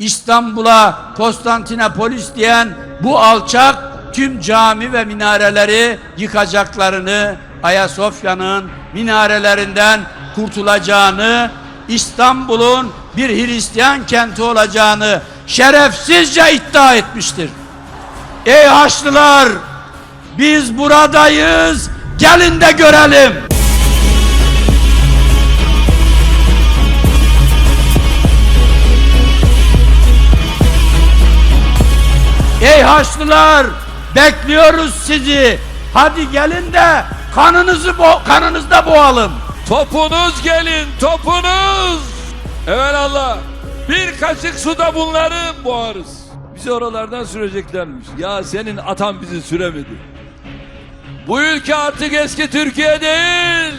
İstanbul'a Konstantinopolis diyen bu alçak tüm cami ve minareleri yıkacaklarını, Ayasofya'nın minarelerinden kurtulacağını, İstanbul'un bir Hristiyan kenti olacağını şerefsizce iddia etmiştir. Ey Haçlılar! Biz buradayız. Gelin de görelim. Ey Haçlılar! Bekliyoruz sizi. Hadi gelin de kanınızı bo kanınızda boğalım. Topunuz gelin topunuz. Allah bir kaşık suda bunları boğarız. Bizi oralardan süreceklermiş. Ya senin atan bizi süremedi. Bu ülke artık eski Türkiye değil.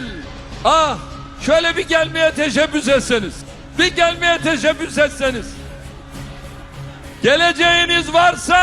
Ah şöyle bir gelmeye teşebbüs etseniz. Bir gelmeye teşebbüs etseniz. Geleceğiniz varsa.